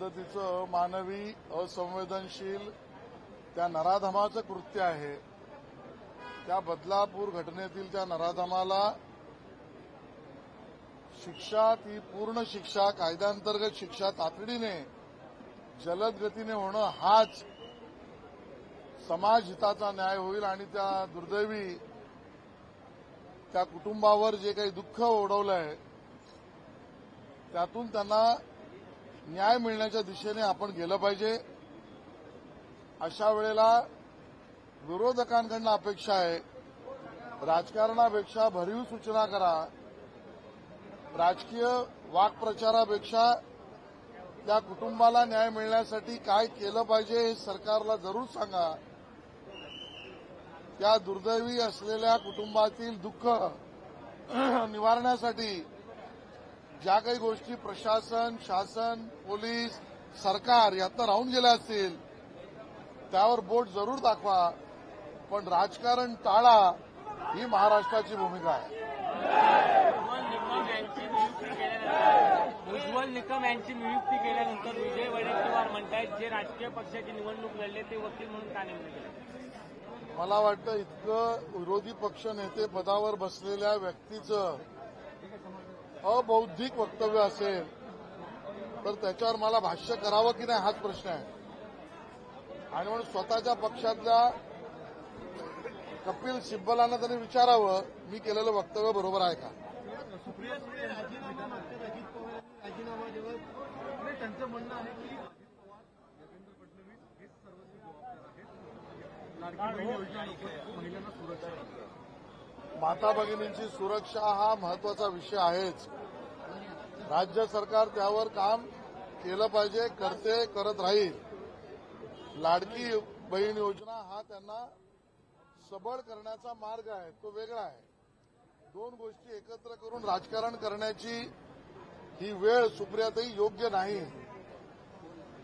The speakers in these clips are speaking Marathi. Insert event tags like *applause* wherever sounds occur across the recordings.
पद्धतीचं मानवी असंवेदनशील त्या नराधमाचं कृत्य आहे. त्या बदलापूर घटनेतील त्या नराधमाला शिक्षा ती पूर्ण शिक्षा कायद्याअंतर्गत शिक्षा तातडीने जलद गतीने होणं हाच समाज हिताचा न्याय होईल आणि त्या दुर्दैवी त्या कुटुंबावर जे काही दुःख ओढवलंय त्यातून त्यांना न्याय मिळण्याच्या दिशेने आपण गेलं पाहिजे. अशा वेळेला विरोधकांकडनं अपेक्षा आहे. राजकारणापेक्षा भरीव सूचना करा. राजकीय वाक्प्रचारापेक्षा त्या कुटुंबाला न्याय मिळण्यासाठी काय केलं पाहिजे हे सरकारला जरूर सांगा. त्या दुर्दैवी असलेल्या कुटुंबातील दुःख *clears throat* निवारण्यासाठी ज्या काही गोष्टी प्रशासन शासन पोलीस सरकार यातनं राहून गेल्या असतील त्यावर बोट जरूर दाखवा. पण राजकारण टाळा ही महाराष्ट्राची भूमिका आहे. उज्ज्वल निकम यांची नियुक्ती केल्यानंतर उज्ज्वल निकम यांची नियुक्ती केल्यानंतर विजय वडेट्टीवार म्हणतायत जे राजकीय पक्षाची निवडणूक लढले ते वकील म्हणून का गेले? मला वाटतं इतकं विरोधी पक्ष नेते पदावर बसलेल्या व्यक्तीचं अबौद्धिक वक्तव्य असेल तर त्याच्यावर मला भाष्य करावं की नाही हाच प्रश्न आहे. आणि म्हणून स्वतःच्या पक्षातल्या कपिल सिब्बलांना त्यांनी विचारावं मी केलेलं वक्तव्य बरोबर आहे का? सुप्रिया सुळे राजीनामा मागतात अजित पवार यांनी राजीनामा देवा आणि त्यांचं म्हणणं आहे की अजित पवार देवेंद्र फडणवीस हेच सर्वस्वी जबाबदार आहेत लाडकी बहीण योजना नको महिलांना सुरक्षा माता भगिनींची सुरक्षा हा महत्त्वाचा विषय आहेच. राज्य सरकार त्यावर काम केलं पाहिजे करते करत राहील. लाडकी बहीण योजना हा त्यांना सबळ करण्याचा मार्ग आहे तो वेगळा आहे. दोन गोष्टी एकत्र करून राजकारण करण्याची ही वेळ सुप्रियातही योग्य नाही.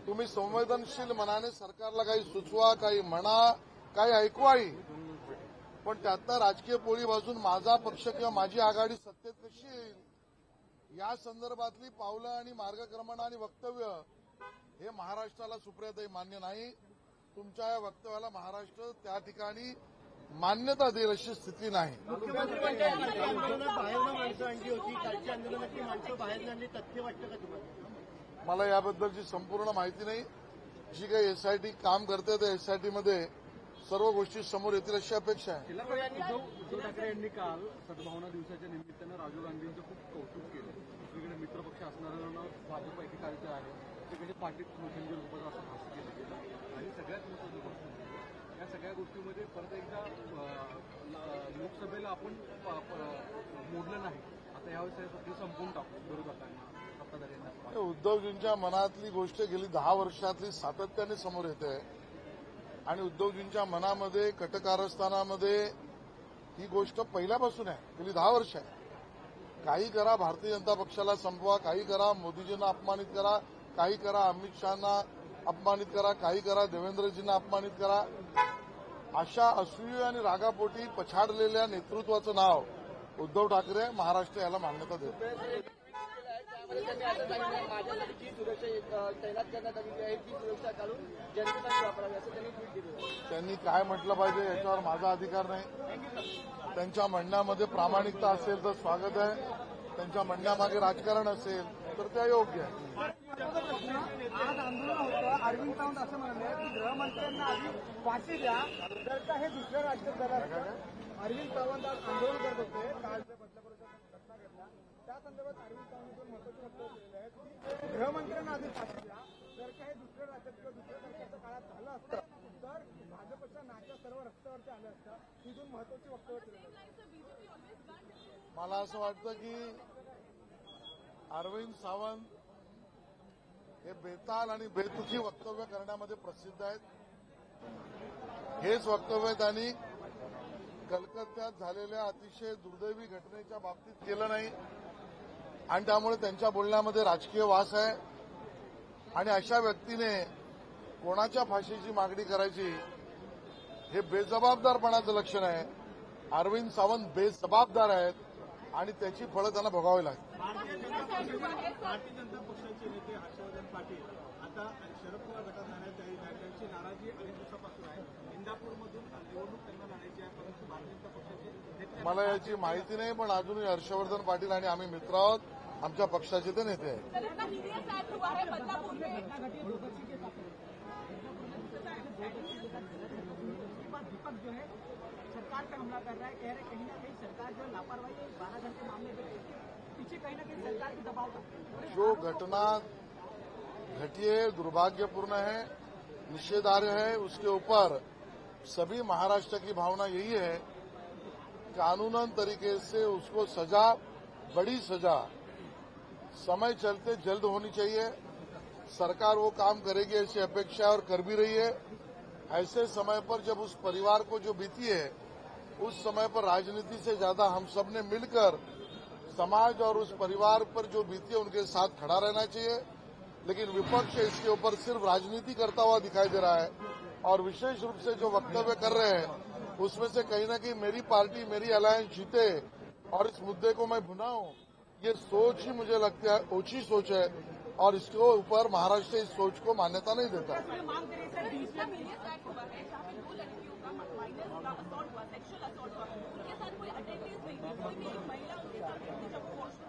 तुम्ही संवेदनशील मनाने सरकारला काही सुचवा काही म्हणा काही ऐकवाही. पण त्यातनं राजकीय पोळी बाजून माझा पक्ष किंवा माझी आघाडी सत्तेत कशी येईल या संदर्भातली पावलं आणि मार्गक्रमण आणि वक्तव्य हे महाराष्ट्राला सुप्रियाताई मान्य नाही. तुमच्या या वक्तव्याला महाराष्ट्र त्या ठिकाणी मान्यता देईल अशी स्थिती नाही. तुम्हाला? मला याबद्दलची संपूर्ण माहिती नाही. जी काही एसआयटी काम करते त्या एसआयटीमध्ये सर्व गोष्टी समोर येतील अशी अपेक्षा आहे. उद्धव ठाकरे यांनी काल सद्भावना दिवसाच्या निमित्तानं राजीव गांधींचं खूप कौतुक केलं. दुसरीकडे मित्रपक्ष असणाऱ्यांना भाजप एकेकाळचं आहे. तिकडे पाटील मुख्यमंत्री रूपात असं भाष्य केलं गेलं. आणि सगळ्यात महत्वाची गोष्ट म्हणजे या सगळ्या गोष्टीमध्ये परत एकदा लोकसभेला आपण मोडलं नाही. आता यावेळेस सगळं संपवून टाकू. विरोधकांना सत्ताधाऱ्यांना उद्धवजींच्या मनातली गोष्ट गेली दहा वर्षातली सातत्याने समोर येते. आणि उद्धवजींच्या मनामध्ये कटकारस्थानामध्ये ही गोष्ट पहिल्यापासून आहे. गेली दहा वर्ष आहे. काही करा भारतीय जनता पक्षाला संपवा काही करा मोदीजींना अपमानित करा काही करा अमित शहाना अपमानित करा काही करा देवेंद्रजींना अपमानित करा. अशा असूय आणि रागापोटी पछाडलेल्या नेतृत्वाचं नाव उद्धव ठाकरे महाराष्ट्र याला मान्यता देतो त्यामध्ये त्यांनी असं सांगितलं माझ्यासाठी सुरक्षा तैनात करण्यात आलेली आहे ती सुरक्षा काढून जनतेसाठी वापरावी असं त्यांनी ट्विट दिलं त्यांनी काय म्हटलं पाहिजे याच्यावर माझा अधिकार नाही. त्यांच्या म्हणण्यामध्ये प्रामाणिकता असेल तर स्वागत आहे. त्यांच्या म्हणण्यामागे राजकारण असेल तर ते अयोग्य आहे. आज आंदोलन होतं अरविंद सावंत असं म्हणाले की गृहमंत्र्यांना आधी फाशी द्या जर का हे दुसऱ्या राज्यात झालं अरविंद सावंत आज आंदोलन करत होते काल जे बदलापूरचा घटना घडला या संदर्भात अरविंद सावंत महत्त्वाचे वक्तव्य केलेले आहेत की गृहमंत्र्यांना आधी फाशी जर काही दुसऱ्या राज्यात किंवा दुसऱ्या सरकारच्या काळात झालं असतं तर भाजपच्या नाच्या सर्व रस्त्यावरती आलं असतं तिथून दोन महत्वाची वक्तव्य केलेली मला असं वाटतं की अरविंद सावंत हे बेताल आणि बेतुकी वक्तव्य करण्यामध्ये प्रसिद्ध आहेत. हेच वक्तव्य त्यांनी कलकत्त्यात झालेल्या अतिशय दुर्दैवी घटनेच्या बाबतीत केलं नाही. आणि त्यामुळे त्यांच्या बोलण्यामध्ये राजकीय वास आहे. आणि अशा व्यक्तीने कोणाच्या फाशीची मागणी करायची हे बेजबाबदारपणाचं लक्षण आहे. अरविंद सावंत बेजबाबदार आहेत आणि त्याची फळं त्यांना भोगावी लागतील भारतीय जनता पक्षाचे नेते हर्षवर्धन पाटील आता शरद पवार गटात जाण्यात नाराजी अनेक दिवसापासून आहे. इंदापूरमधून निवडणूक त्यांना लढायची आहे परंतु भारतीय जनता पक्षाचे नेते मला याची माहिती नाही पण अजूनही हर्षवर्धन पाटील आणि आम्ही मित्र आहोत. आमच्या पक्षाचे ते नेते आहेत. जो जो घटना घटी है दुर्भाग्यपूर्ण है निषेधार्य है उसके ऊपर सभी महाराष्ट्र की भावना यही है कानूनन तरीके से उसको सजा, बड़ी सजा। समय चलते जल्द होनी चाहिए। सरकार वो काम करेगी ऐसी अपेक्षा और कर भी रही है। ऐसे समय पर जब उस परिवार को जो बीती है, उस समय पर राजनीति से ज़्यादा हम सबने मिलकर समाज और उस परिवार पर जो बीती है, उनके साथ खड़ा रहना चाहिए। लेकिन विपक्ष इसके ऊपर सिर्फ़ राजनीति करता हुआ दिखाई दे रहा है और विशेष रूप से जो वक्तव्य कर रहे हैं उसमें से कहीं ना कहीं मेरी पार्टी, मेरी अलायंस जीते और इस मुद्दे को मैं भुनाऊं, ये सोच ही मुझे लगता है, ओछी सोच है और इसके ऊपर महाराष्ट्र इस सोच को मान्यता नहीं देता। महिला उनके साथ जब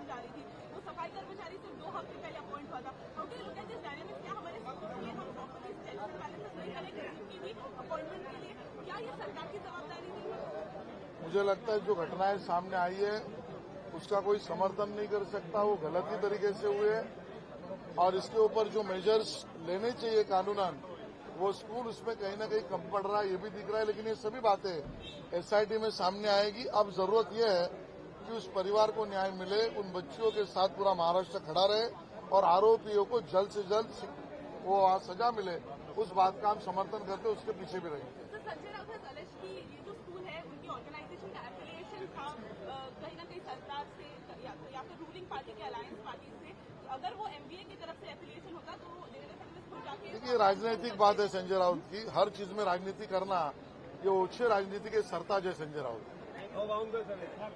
जा रही थी, वो सफ़ाई कर्मचारी सिर्फ़ दो हफ़्ते पहले अपॉइंट हुआ था how do look at this dynamics क्या हमारे ये हम प्रॉपर्ली चेक एंड बैलेंसेस नहीं करेंगे उनकी भी अपॉइंटमेंट के लिए क्या ये सरकार की जवाबदारी नहीं है मुझे लगता है जो घटनाएँ सामने आई है, उसका कोई समर्थन नहीं कर सकता, वो गलत ही तरीके से हुए और इसके ऊपर जो मेजर्स लेने चाहिए कानूनन, वो स्कूल उसमें कहीं ना कहीं कम पड़ रहा है, ये भी दिख रहा है, लेकिन ये सभी बातें एसआईटी में सामने आएगी। अब ज़रूरत यह है कि उस परिवार को न्याय मिले, उन बच्चियों के साथ पूरा महाराष्ट्र खड़ा रहे और आरोपियों को जल्द से जल्द वो सजा मिले। उस बात का हम समर्थन करते उसके पीछे भी रहेंगे तो संजय राउत has alleged कि ये जो स्कूल है उनकी ऑर्गेनाइजेशन का एफिलिएशन था अ, कहीं ना कहीं सरकार से या, या फिर रूलिंग पार्टी के अलायंस पार्टी से अगर वो एमबीए की तरफ़ से एफिलिएशन होता तो वो देवेंद्र फडणवीस खुद जाके देखिए राजनीतिक बात है संजय राउत की। हर चीज़ में राजनीति करना ये ओछे राजनीति के सरताज है संजय राउत।